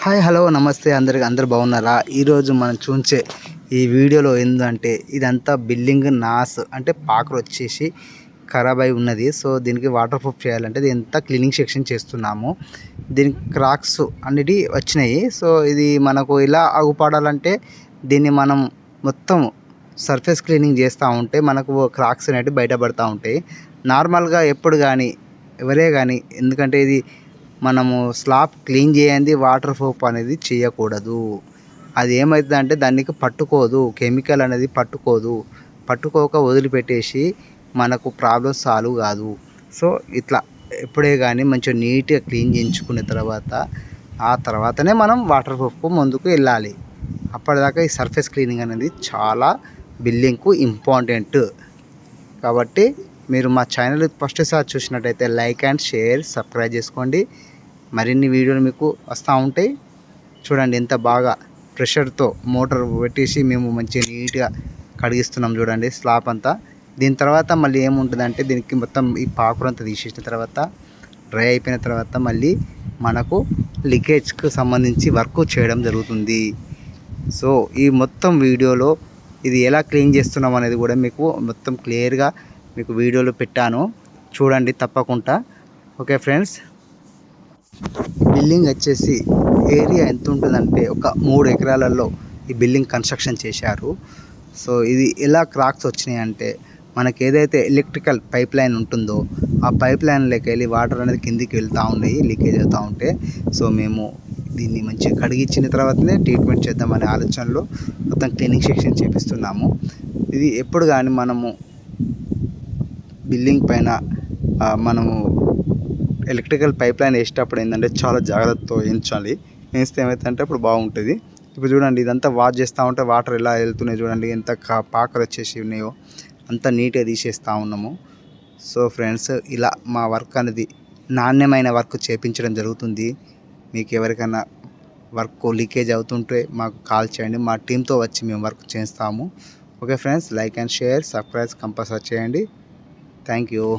Hi hello నమస్తే అందరికి అందరు బాగున్నారా? ఈరోజు మనం చూంచే ఈ వీడియోలో ఏంటంటే ఇదంతా బిల్డింగ్ నాస్ అంటే పాకర్ వచ్చేసి ఖరాబ్ అయి ఉన్నది. సో దీనికి వాటర్ ప్రూఫ్ చేయాలంటే ఇదంతా క్లీనింగ్ సెక్షన్ చేస్తున్నాము దీనికి క్రాక్స్ అన్నిటి వచ్చినాయి. సో ఇది మనకు ఇలా అగుపడాలంటే దీన్ని మనం మొత్తం సర్ఫేస్ క్లీనింగ్ చేస్తూ ఉంటే మనకు క్రాక్స్ అనేవి బయటపడతా ఉంటాయి. నార్మల్గా ఎప్పుడు కానీ ఎవరే కానీ ఎందుకంటే ఇది మనము స్లాబ్ క్లీన్ చేయండి వాటర్ ప్రూఫ్ అనేది చేయకూడదు. అది ఏమవుతుంది అంటే దానికి పట్టుకోదు కెమికల్ అనేది పట్టుకోదు. పట్టుకోక వదిలిపెట్టేసి మనకు ప్రాబ్లమ్ సాల్వ్ కాదు. సో ఇట్లా ఎప్పుడే కానీ మంచిగా నీట్గా క్లీన్ చేయించుకున్న తర్వాత ఆ తర్వాతనే మనం వాటర్ ప్రూఫ్ ముందుకు వెళ్ళాలి. అప్పటిదాకా ఈ సర్ఫేస్ క్లీనింగ్ అనేది చాలా బిల్డింగ్కు ఇంపార్టెంట్. కాబట్టి మీరు మా ఛానల్ ఫస్ట్ సార్ చూసినట్టయితే లైక్ అండ్ షేర్ సబ్స్క్రైబ్ చేసుకోండి. మరిన్ని వీడియోలు మీకు వస్తూ ఉంటాయి చూడండి ఎంత బాగా ప్రెషర్తో మోటార్ పెట్టేసి మేము మంచిగా నీట్గా కడిగిస్తున్నాం చూడండి స్లాప్ అంతా. దీని తర్వాత మళ్ళీ ఏముంటుందంటే దీనికి మొత్తం ఈ పాకురంతా తీసేసిన తర్వాత డ్రై అయిపోయిన తర్వాత మళ్ళీ మనకు లీకేజ్కి సంబంధించి వర్క్ చేయడం జరుగుతుంది. సో ఈ మొత్తం వీడియోలో ఇది ఎలా క్లీన్ చేస్తున్నాం అనేది కూడా మీకు మొత్తం క్లియర్గా మీకు వీడియోలో పెట్టాను. చూడండి తప్పకుండా. ఓకే ఫ్రెండ్స్ బిల్డింగ్ వచ్చేసి ఏరియా ఎంత ఉంటుందంటే ఒక మూడు ఎకరాలలో ఈ బిల్డింగ్ కన్స్ట్రక్షన్ చేశారు. సో ఇది ఎలా క్రాక్స్ వచ్చినాయి అంటే మనకి ఏదైతే ఎలక్ట్రికల్ పైప్ లైన్ ఉంటుందో ఆ పైప్ లైన్లోకి వెళ్ళి వాటర్ అనేది కిందికి వెళ్తూ ఉన్నాయి లీకేజ్ అవుతూ ఉంటే. సో మేము దీన్ని మంచిగా కడిగించిన తర్వాతనే ట్రీట్మెంట్ చేద్దామనే ఆలోచనలో మొత్తం క్లీనింగ్ సెక్షన్ చేపిస్తున్నాము. ఇది ఎప్పుడు కానీ మనము బిల్డింగ్ పైన మనము ఎలక్ట్రికల్ పైప్ లైన్ వేసేటప్పుడు ఏంటంటే చాలా జాగ్రత్తతో వేయించాలి. వేస్తే ఏమవుతుందంటే అప్పుడు బాగుంటుంది. ఇప్పుడు చూడండి ఇదంతా వాష్ చేస్తూ ఉంటే వాటర్ ఎలా వెళ్తున్నాయి చూడండి ఎంత కా- పాకలు వచ్చేసి ఉన్నాయో. అంతా నీట్గా తీసేస్తూ ఉన్నాము. సో ఫ్రెండ్స్ ఇలా మా వర్క్ అనేది నాణ్యమైన వర్క్ చేపించడం జరుగుతుంది. మీకు ఎవరికైనా వర్క్ లీకేజ్ అవుతుంటే మాకు కాల్ చేయండి. మా టీంతో వచ్చి మేము వర్క్ చేస్తాము. Okay friends like and share subscribe compulsory చేయండి. Thank you.